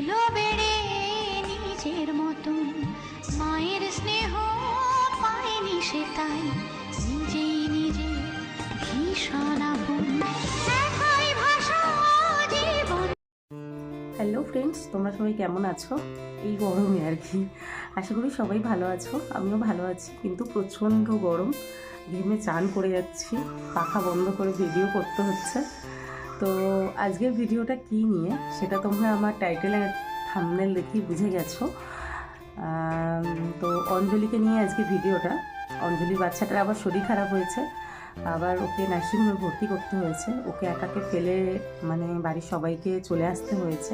লাগল বেড়ে নিজের মতন। মায়ের স্নেহ পায়নি সে তাই। নিজেই নিজে ভীষণ হ্যালো ফ্রেন্ডস তোমরা সবাই কেমন আছো? এই গরমে আর কি। আশা করি সবাই ভালো আছো, আমিও ভালো আছি, কিন্তু প্রচণ্ড গরম। ঘেমে চান করে যাচ্ছি, পাখা বন্ধ করে ভিডিও করতে হচ্ছে। তো আজকের ভিডিওটা কি নিয়ে? সেটা তোমরা আমার টাইটেল থামনেল দেখেই বুঝে গেছো। তো অঞ্জলিকে নিয়ে আজকে ভিডিওটা। অঞ্জলি বাচ্চাটার আবার শরীর খারাপ হয়েছে। আবার ওকে নার্সিংহোমে ভর্তি করতে হয়েছে। ওকে একাকে ফেলে মানে বাড়ির সবাইকে চলে আসতে হয়েছে।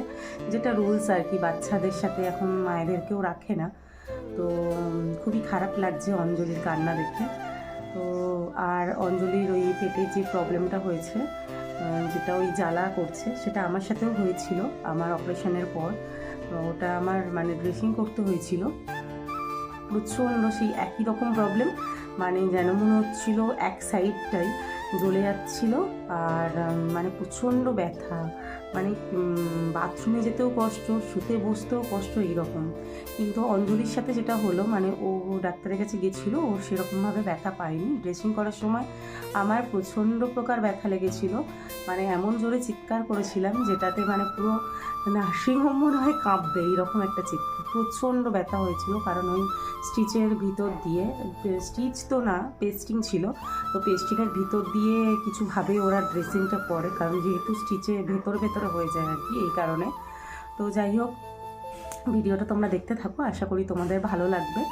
যেটা রুলস আর কি, বাচ্চাদের সাথে এখন মায়েদেরকেও রাখে না। তো খুবই খারাপ লাগছে অঞ্জলির কান্না দেখে। তো আর অঞ্জলির ওই পেটে যে প্রবলেমটা হয়েছে যেটা ওই জ্বালা করছে, সেটা আমার সাথেও হয়েছিল আমার অপারেশনের পর। ওটা আমার মানে ড্রেসিং করতে হয়েছিল। প্রচণ্ড সেই একই রকম প্রবলেম মানে যেন মনে হচ্ছিল এক সাইডটাই জ্বলে যাচ্ছিল। আর মানে প্রচণ্ড ব্যথা। মানে বাথরুমে যেতেও কষ্ট, শুতে বসতেও কষ্ট এইরকম। কিন্তু অঞ্জলির সাথে যেটা হলো মানে ও ডাক্তারের কাছে গেছিল, ও সেরকমভাবে ব্যথা পায়নি। ড্রেসিং করার সময় আমার প্রচণ্ড প্রকার ব্যথা লেগেছিল। মানে এমন জোরে চিৎকার করেছিলাম যেটাতে মানে পুরো নার্সিংহোম মনে হয় কাঁপবে, এইরকম একটা চিৎকার। প্রচণ্ড ব্যথা হয়েছিল, কারণ ওই স্টিচের ভিতর দিয়ে স্টিচ তো না, পেস্টিং ছিল, তো পেস্টিংয়ের ভিতর দিয়ে কিছুভাবে ওরা ড্রেসিংটা পরে কারণ যেহেতু স্টিচে ভেতরে ভেতরে হয়ে যায় আর কি, এই কারণে। তো যাই হোক, ভিডিওটা তোমরা দেখতে থাকো, আশা করি তোমাদের ভালো লাগবে।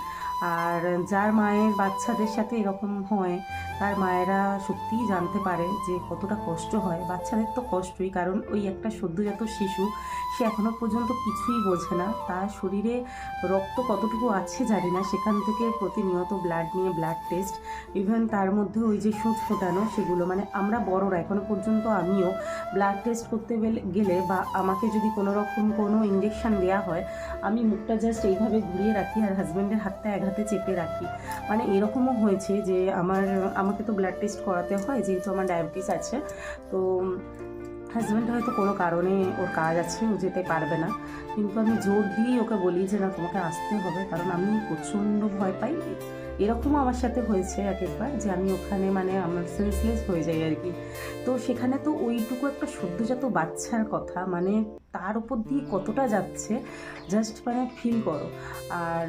আর যার মায়ের বাচ্চাদের সাথে এরকম হয় তার মায়েরা সত্যিই জানতে পারে যে কতটা কষ্ট হয়। বাচ্চাদের তো কষ্টই, কারণ ওই একটা সদ্যজাত শিশু, সে এখনও পর্যন্ত কিছুই বোঝে না। তার শরীরে রক্ত কতটুকু আছে জানি না। সেখান থেকে প্রতিনিয়ত ব্লাড নিয়ে ব্লাড টেস্ট ইভেন তার মধ্যে ওই যে সুচ ফোটানো, সেগুলো মানে আমরা বড়রা এখনও পর্যন্ত আমিও ব্লাড টেস্ট করতে গেলে- গেলে বা আমাকে যদি কোনো রকম কোনো ইঞ্জেকশান দেওয়া হয়, আমি মুখটা জাস্ট এইভাবে ঘুরিয়ে রাখি আর হাজব্যান্ডের হাতটা এক হাতে চেপে রাখি। মানে এরকমও হয়েছে যে আমার আমাকে তো ব্লাড টেস্ট করাতে হয়, যেহেতু আমার ডায়াবেটিস আছে। তো হাজব্যান্ড হয়তো কোনো কারণে ওর কাজ আছে, ও যেতে পারবে না। কিন্তু আমি জোর দিয়েই ওকে বলি যে, না, তোমাকে আসতে হবে। কারণ আমি প্রচণ্ড ভয় পাই। এরকমও আমার সাথে হয়েছে এক একবার যে, আমি ওখানে মানে আমার সেন্সলেস হয়ে যাই আর কি। তো সেখানে তো ওইটুকু একটা সদ্যজাত বাচ্চার কথা মানে তার উপর দিয়ে কতটা যাচ্ছে জাস্ট মানে ফিল করো। আর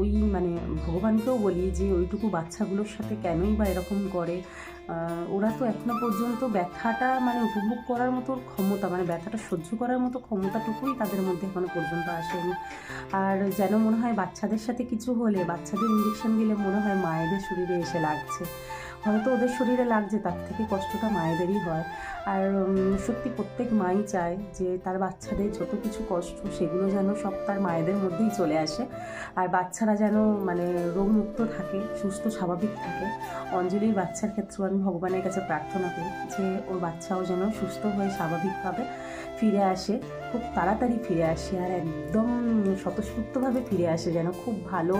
ওই মানে ভগবানকেও বলি যে ওইটুকু বাচ্চাগুলোর সাথে কেনই বা এরকম করে। ওরা তো এখনও পর্যন্ত ব্যথাটা মানে উপভোগ করার মতো ক্ষমতা মানে ব্যথাটা সহ্য করার মতো ক্ষমতাটুকুই তাদের মধ্যে এখনও পর্যন্ত আসেনি। আর যেন মনে হয় বাচ্চাদের সাথে কিছু হলে বাচ্চাদের ইঞ্জেকশন দিলে মনে হয় মায়েদের শরীরে এসে লাগছে। হয়তো ওদের শরীরে লাগছে, তার থেকে কষ্টটা মায়েদেরই হয়। আর সত্যি প্রত্যেক মাই চায় যে তার বাচ্চাদের যত কিছু কষ্ট, সেগুলো যেন সব তার মায়েদের মধ্যেই চলে আসে। আর বাচ্চারা যেন মানে রোগমুক্ত থাকে, সুস্থ, স্বাভাবিক থাকে। অঞ্জলির বাচ্চার ক্ষেত্রেও আমি ভগবানের কাছে প্রার্থনা করি যে ওর বাচ্চাও যেন সুস্থ হয়ে স্বাভাবিকভাবে ফিরে আসে, খুব তাড়াতাড়ি ফিরে আসে আর একদম স্বতঃস্ফূর্তভাবে ফিরে আসে যেন খুব ভালো,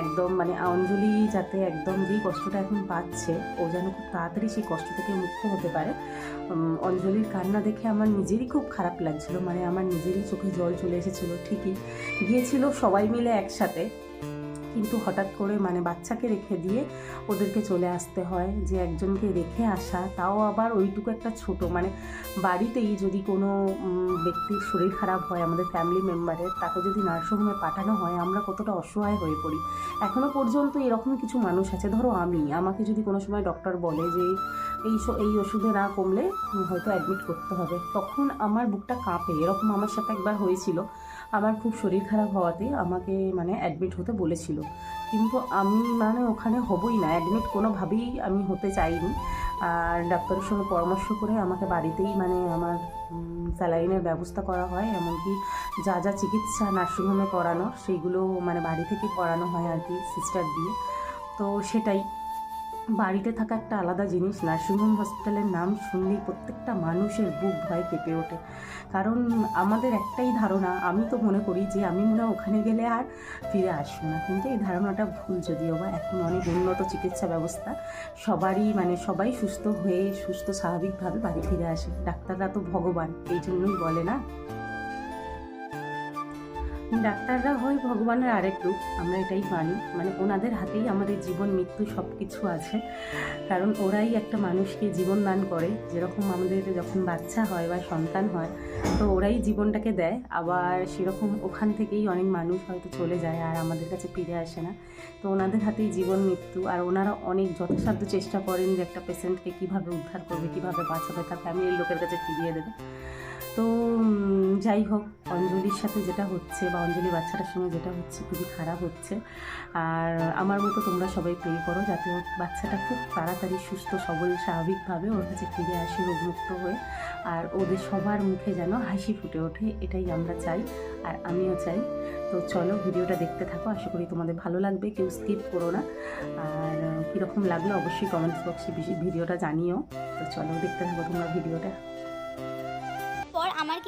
একদম মানে অঞ্জলি যাতে একদম যেই কষ্টটা এখন পাচ্ছে, ও যেন খুব তাড়াতাড়ি সেই কষ্ট থেকে মুক্ত হতে পারে। অঞ্জলির কান্না দেখে আমার নিজেরই খুব খারাপ লাগছিল মানে আমার নিজেরই চোখে জল চলে এসেছিল ঠিকই। গিয়েছিল সবাই মিলে একসাথে কিন্তু হঠাৎ করে মানে বাচ্চাকে রেখে দিয়ে ওদেরকে চলে আসতে হয় যে একজনকে রেখে আসা, তাও আবার ওইটুকু একটা ছোট। মানে বাড়িতেই যদি কোনো ব্যক্তির শরীর খারাপ হয়, আমাদের ফ্যামিলি মেম্বারের তাকে যদি নার্সিংহোমে পাঠানো হয়, আমরা কতটা অসহায় হয়ে পড়ি। এখনও পর্যন্ত এরকম কিছু মানুষ আছে। ধরো আমি, আমাকে যদি কোনো সময় ডক্টর বলে যে, এই এই ওষুধে না কমলে হয়তো অ্যাডমিট করতে হবে। তখন আমার বুকটা কাঁপে। এরকম আমার সাথে একবার হয়েছিল। আমার খুব শরীর খারাপ হওয়াতে আমাকে মানে অ্যাডমিট হতে বলেছিল। কিন্তু আমি মানে ওখানে হবই না অ্যাডমিট কোনোভাবেই আমি হতে চাইনি। আর ডাক্তারের সঙ্গে পরামর্শ করে আমাকে বাড়িতেই মানে আমার স্যালাইনের ব্যবস্থা করা হয়, এমনকি যা যা চিকিৎসা নার্সিংহোমে করানো, সেইগুলো মানে বাড়ি থেকে করানো হয় আর কি সিস্টার দিয়ে। তো সেটাই। বাড়িতে থাকা একটা আলাদা জিনিস, নার্সিংহোম হসপিটালের নাম শুনলেই প্রত্যেকটা মানুষের বুক ভয় কেঁপে ওঠে। কারণ আমাদের একটাই ধারণা, আমি তো মনে করি যে আমি মনে ওখানে গেলে আর ফিরে আসব না। কিন্তু এই ধারণাটা ভুল যদিও বা এখন অনেক উন্নত চিকিৎসা ব্যবস্থা, সবারই মানে সবাই সুস্থ হয়ে, সুস্থ স্বাভাবিকভাবে বাড়ি ফিরে আসে। ডাক্তাররা তো ভগবান, এই জন্যই বলে না? ডাক্তাররা হয় ভগবানের আরেক রূপ, আমরা এটাই মানি। মানে ওনাদের হাতেই আমাদের জীবন, মৃত্যু সব কিছু আছে। কারণ ওরাই একটা মানুষকে জীবন দান করে। যেরকম আমাদের যখন বাচ্চা হয় বা সন্তান হয়, তো ওরাই জীবনটাকে দেয়। আবার সেরকম ওখান থেকেই অনেক মানুষ হয়তো চলে যায় আর আমাদের কাছে ফিরে আসে না। তো ওনাদের হাতেই জীবন, মৃত্যু। আর ওনারা অনেক যথাসাধ্য চেষ্টা করেন যে একটা পেশেন্টকে কীভাবে উদ্ধার করবে, কীভাবে বাঁচাবে, তার ফ্যামিলির লোকের কাছে ফিরিয়ে দেবে। তো যাই হোক, অঞ্জলির সাথে যেটা হচ্ছে বা অঞ্জলি বাচ্চাটার সঙ্গে যেটা হচ্ছে খুবই খারাপ হচ্ছে। আর আমার মতো তোমরা সবাই প্রে করো যাতে বাচ্চাটা খুব তাড়াতাড়ি সুস্থ, সবল, স্বাভাবিকভাবে ওর কাছে ফিরে আসে রোগমুক্ত হয়ে। আর ওদের সবার মুখে যেন হাসি ফুটে ওঠে, এটাই আমরা চাই আর আমিও চাই। তো চলো ভিডিওটা দেখতে থাকো, আশা করি তোমাদের ভালো লাগবে, কেউ স্কিপ করো না। আর কীরকম লাগল অবশ্যই কমেন্টস বক্সে ভিডিওটা জানিও। তো চলো দেখতে থাকো তোমরা ভিডিওটা।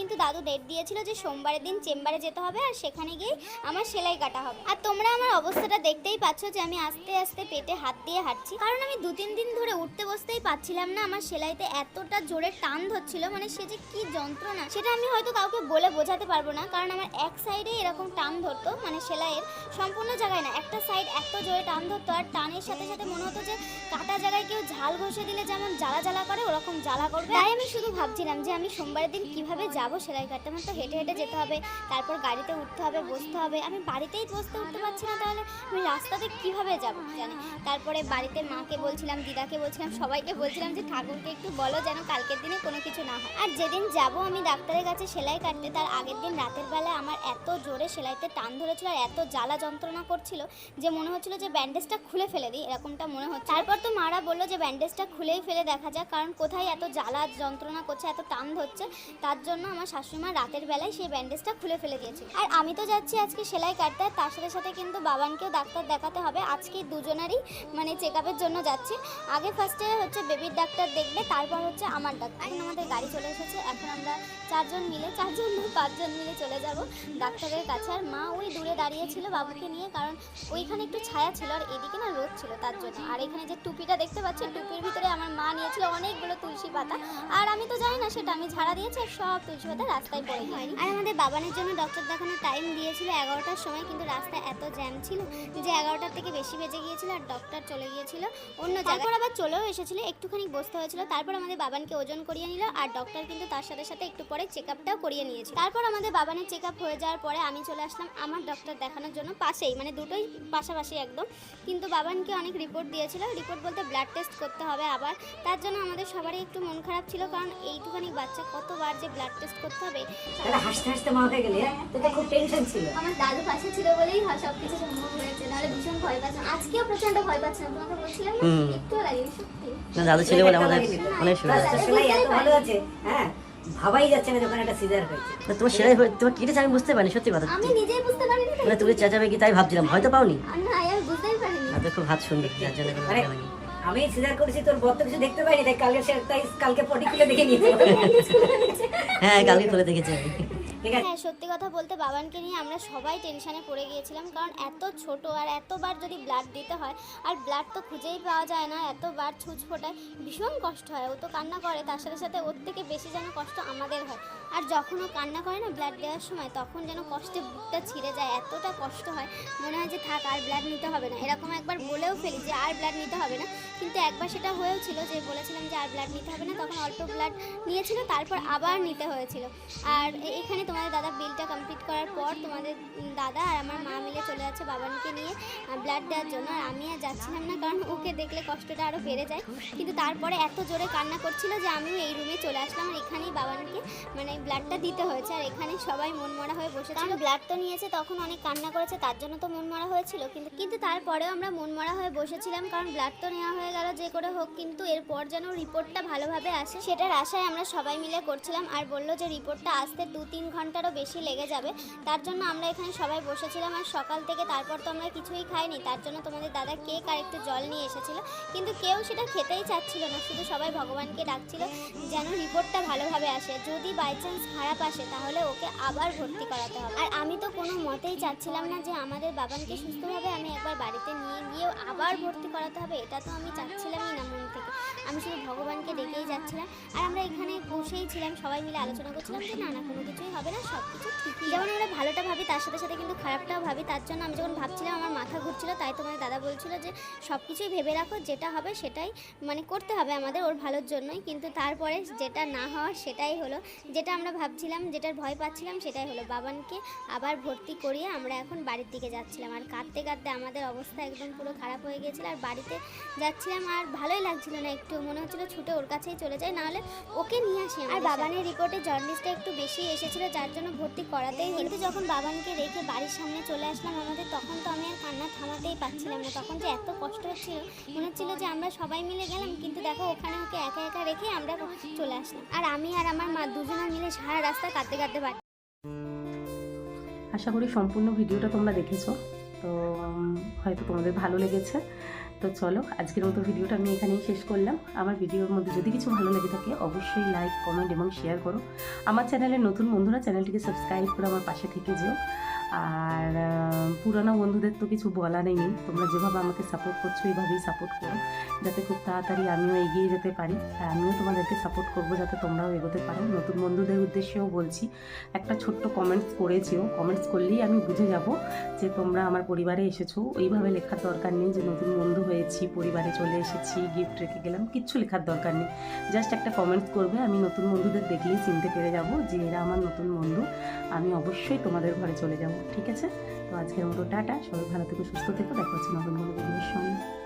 কিন্তু দাদু ডেট দিয়েছিল যে সোমবারের দিন চেম্বারে যেতে হবে আর সেখানে গিয়ে আমার সেলাই কাটা হবে। আর তোমরা আমার অবস্থাটা দেখতেই পাচ্ছ যে আমি আস্তে আস্তে পেটে হাত দিয়ে হাঁটছি। কারণ আমি দু তিন দিন ধরে উঠতে বসতেই পাচ্ছিলাম না, আমার সেলাইতে এতটা জোরে টান ধরছিল মানে সে যে কি যন্ত্রণা, সেটা আমি হয়তো কাউকে বলে বোঝাতে পারব না, কারণ আমার এক সাইডে এরকম টান ধরতো মানে সেলাইয়ের সম্পূর্ণ জায়গায় না, একটা সাইড এত জোরে টান ধরতো আর টানের সাথে সাথে মনে হতো যে কাটা জায়গায় কেউ ঝাল ঘষে দিলে যেমন জ্বালা জ্বালা করে, ওরকম জ্বালা করবে। তাই আমি শুধু ভাবছিলাম যে আমি সোমবারের দিন কীভাবে যাব সেলাই কাটতে আমার তো হেঁটে হেঁটে যেতে হবে, তারপর গাড়িতে উঠতে হবে, বসতে হবে। আমি বাড়িতেই বসতে উঠতে পারছি না, তাহলে আমি রাস্তাতে কীভাবে যাব জানি? তারপরে বাড়িতে মাকে বলছিলাম, দিদাকে বলছিলাম, সবাইকে বলছিলাম যে, ঠাকুরকে একটু বলো যেন কালকের দিনে কোনো কিছু না হয়। আর যেদিন যাব আমি ডাক্তারের কাছে সেলাই কাটতে, তার আগের দিন রাতের বেলায় আমার এত জোরে সেলাইতে টান ধরেছিল আর এত জ্বালা যন্ত্রণা করছিল যে, মনে হচ্ছিল যে, ব্যান্ডেজটা খুলে ফেলে দিই, এরকমটা মনে হচ্ছে। তারপর তো মারা বলল যে, ব্যান্ডেজটা খুলেই ফেলে দেখা যাক, কারণ কোথায় এত জ্বালা যন্ত্রণা করছে, এত টান ধরছে, তার জন্য আমার শাশুড়িমা রাতের বেলায় সেই ব্যান্ডেজটা খুলে ফেলে দিয়েছে। আর আমি তো যাচ্ছি আজকে সেলাই কাটতে, তার সাথে সাথে কিন্তু বাবানকেও ডাক্তার দেখাতে হবে। আজকে দুজনেরই মানে চেক জন্য যাচ্ছি। আগে ফার্স্টে হচ্ছে বেবির ডাক্তার দেখবে, তারপর হচ্ছে আমার ডাক্তার। এখন আমাদের গাড়ি চলে এসেছে, এখন আমরা চারজন মিলে, চারজন পাঁচজন মিলে চলে যাব ডাক্তারের কাছে। আর মা ওই দূরে দাঁড়িয়ে ছিল বাবুকে নিয়ে, কারণ ওইখানে একটু ছায়া ছিল আর এদিকে না রোদ ছিল তার জন্য। আর এখানে যে টুপিটা দেখতে পাচ্ছি টুপির ভিতরে আমার মা নিয়েছিল অনেকগুলো তুলসী পাতা। আর আমি তো জানি না সেটা, আমি ঝাড়া দিয়েছি সব তুলসী পাতা রাস্তায় পড়ে গিয়ে আর আমাদের বাবানের জন্য ডক্টর দেখানোর টাইম দিয়েছিল এগারোটার সময়, কিন্তু রাস্তা এত জ্যাম ছিল যে এগারোটার থেকে বেশি বেজে গিয়েছিল আর ডক্টর চলে গিয়েছিল। অন্য তারপর আবার চলেও এসেছিল, একটুখানি বসতে হয়েছিল। তারপর আমাদের বাবানকে ওজন করিয়ে নিল আর ডক্টর কিন্তু তার সাথে সাথে একটু পরে চেক আপটাও করিয়ে নিয়েছিল। তারপর আমাদের বাবানের চেক আপ হয়ে যাওয়ার পরে আমি চলে আসলাম আমার ডক্টর দেখানোর জন্য পাশেই মানে দুটোই পাশাপাশি একদম। কিন্তু বাবানকে অনেক রিপোর্ট দিয়েছিল। রিপোর্ট বলতে ব্লাড টেস্ট করতে হবে আবার। তার জন্য আমাদের সবারই একটু মন খারাপ ছিল, কারণ এইটুখানি বাচ্চা কতবার যে ব্লাড টেস্ট করতে হবে। তাহলে হাসতে হাসতে মা হয়ে গেলি হ্যাঁ? তোর তো খুব টেনশন ছিল। আমার দাদু পাশে ছিল বলেই সব কিছু সম্ভব হয়েছে। নাহলে ভীষণ ভয় পাচ্ছিলাম আজকেও প্রচণ্ড ভয় পাচ্ছিলাম তোমাকে বলছিলাম না একটু লাগেনি সত্যি। না দাদু ছিল বলে আমাদের অনেক সুবিধা এত ভালো আছে হ্যাঁ? ভাবাই যাচ্ছে না যখন একটা সিজার হয়েছে। তোমার হয়ে- তোমার কেটেছে আমি বুঝতে পারিনি সত্যি কথা। আমি নিজেই বুঝতে পারিনি তাই মানে তুমি চেঁচাবে কি তাই ভাবছিলাম হয়তো পাওনি? আর না আমি বুঝতেই পারিনি। আর খুব হাত সুন্দর যার জন্য আমি সিজার করেছি, তোর বর কিছু দেখতে পাইনি, তাই কালকে তাই কালকে পটি খুলে দেখে নিয়েছে। হ্যাঁ কালকে তুলে দেখেছি। হ্যাঁ সত্যি কথা বলতে বাবানকে নিয়ে আমরা সবাই টেনশনে পড়ে গিয়েছিলাম, কারণ এত ছোট আর এতবার যদি ব্লাড দিতে হয়, আর ব্লাড তো খুঁজেই পাওয়া যায় না, এতবার ছুঁচ ফোটায় ভীষণ কষ্ট হয়, ও তো কান্না করে, তার সাথে সাথে ওর থেকে বেশি যেন কষ্ট আমাদের হয়। আর যখন ও কান্না করে না ব্লাড দেওয়ার সময়, তখন যেন কষ্টে বুকটা ছিঁড়ে যায়, এতটা কষ্ট হয়, মনে হয় যে থাক আর ব্লাড নিতে হবে না। এরকম একবার বলেও ফেলি যে আর ব্লাড নিতে হবে না, কিন্তু একবার সেটা হয়েও ছিল যে বলেছিলাম যে আর ব্লাড নিতে হবে না, তখন অল্প ব্লাড নিয়েছিল, তারপর আবার নিতে হয়েছিল। আর এখানে তোমাদের দাদা বিলটা কমপ্লিট করার পর তোমাদের দাদা আর আমার মা মিলে চলে যাচ্ছে বাবানকে নিয়ে ব্লাড দেওয়ার জন্য। আর আমি আর যাচ্ছিলাম না কারণ ওকে দেখলে কষ্টটা আরও বেড়ে যায়। কিন্তু তারপরে এত জোরে কান্না করছিল যে আমিও এই রুমে চলে আসলাম আর এখানেই বাবানকে মানে ব্লাডটা দিতে হয়েছে। আর এখানে সবাই মনমরা হয়ে বসে কারণ ব্লাড তো নিয়েছে তখন অনেক কান্না করেছে তার জন্য তো মনমরা হয়েছিল। কিন্তু কিন্তু তারপরেও আমরা মনমরা হয়ে বসেছিলাম কারণ ব্লাড তো নেওয়া হয়ে গেল যে করে হোক। কিন্তু এরপর যেন রিপোর্টটা ভালোভাবে আসে সেটার আশায় আমরা সবাই মিলে করছিলাম। আর বলল যে রিপোর্টটা আসতে দু তিন ঘন্টারও বেশি লেগে যাবে। তার জন্য আমরা এখানে সবাই বসেছিলাম আর সকাল থেকে তারপর তো আমরা কিছুই খাইনি। তার জন্য তোমাদের দাদা কেক আর একটু জল নিয়ে এসেছিল। কিন্তু কেউ সেটা খেতেই চাচ্ছিল না। শুধু সবাই ভগবানকে ডাকছিল যেন রিপোর্টটা ভালোভাবে আসে। যদি বাই চান্স খারাপ আসে, তাহলে ওকে আবার ভর্তি করাতে হবে। আর আমি তো কোনো মতেই চাচ্ছিলাম না যে আমাদের বাবানকে সুস্থভাবে আমি একবার বাড়িতে নিয়ে গিয়েও আবার ভর্তি করাতে হবে। এটা তো আমি চাচ্ছিলামই না মন থেকে। আমি শুধু ভগবানকে ডেকেই যাচ্ছিলাম। আর আমরা এখানে বসেই ছিলাম। সবাই মিলে আলোচনা করছিলাম যে না না, কোনো কিছুই হবে না সব কিছু যেমন আমরা ভালোটা ভাবি তার সাথে সাথে কিন্তু খারাপটাও ভাবি। তার জন্য আমি যখন ভাবছিলাম আমার মাথা ঘুরছিল তাই তোমার দাদা বলছিল যে সব কিছুই ভেবে রাখো যেটা হবে সেটাই মানে করতে হবে আমাদের ওর ভালোর জন্যই। কিন্তু তারপরে যেটা না হওয়ার সেটাই হলো। যেটা আমরা ভাবছিলাম যেটার ভয় পাচ্ছিলাম সেটাই হলো বাবানকে আবার ভর্তি করিয়ে আমরা এখন বাড়ির দিকে যাচ্ছিলাম। আর কাঁদতে কাঁদতে আমাদের অবস্থা একদম পুরো খারাপ হয়ে গিয়েছিল আর বাড়িতে যাচ্ছিলাম আর ভালোই লাগছিল না একটু। মনে হচ্ছিল ছুটে ওর কাছেই চলে যায় নাহলে ওকে নিয়ে আসি আর বাবানের রিপোর্টে জন্ডিসটা একটু বেশি এসেছিল যার জন্য ভর্তি করাতেই। কিন্তু যখন বাবানকে রেখে বাড়ির সামনে চলে আসলাম আমাদের, তখন তো আমি আর কান্না থামাতেই পারছিলাম না। তখন যে এত কষ্ট হচ্ছিল, মনে হচ্ছিল যে আমরা সবাই মিলে গেলাম, কিন্তু দেখো ওখানে ওকে একা একা রেখে আমরা চলে আসলাম। আর আমি আর আমার মা দুজনে মিলে সারা রাস্তা কাঁদতে কাঁদতে পারি আশা করি সম্পূর্ণ ভিডিওটা তোমরা দেখেছ। তো হয়তো তোমাদের ভালো লেগেছে। তো চলো, আজকের মতো ভিডিওটা আমি এখানেই শেষ করলাম। আমার ভিডিওর মধ্যে যদি কিছু ভালো লাগে থাকে, অবশ্যই লাইক কমেন্ট এবং শেয়ার করো। আমার চ্যানেলের নতুন বন্ধুরা চ্যানেলটিকে সাবস্ক্রাইব করে আমার পাশে থেকে যেও। আর পুরানো বন্ধুদের তো কিছু বলা নেই। তোমরা যেভাবে আমাকে সাপোর্ট করছ এইভাবেই সাপোর্ট করো। যাতে খুব তাড়াতাড়ি আমিও এগিয়ে যেতে পারি। আর আমিও তোমাদেরকে সাপোর্ট করব যাতে তোমরাও এগোতে পারো। নতুন বন্ধুদের উদ্দেশ্যেও বলছি, একটা ছোট্ট কমেন্টস করেছিও। কমেন্টস করলেই আমি বুঝে যাব যে তোমরা আমার পরিবারে এসেছ। ওইভাবে লেখার দরকার নেই যে নতুন বন্ধু হয়েছি, পরিবারে চলে এসেছি গিফট রেখে গেলাম। কিচ্ছু লেখার দরকার নেই। জাস্ট একটা কমেন্টস করবে। আমি নতুন বন্ধুদের দেখলেই চিনতে পেরে যাব যে এরা আমার নতুন বন্ধু। আমি অবশ্যই তোমাদের ঘরে চলে যাব। ঠিক আছে? তো আজকের মতো টাটা, সবাই ভালো থেকে, সুস্থ থেকো, দেখা হচ্ছে নতুন কোনো সঙ্গে।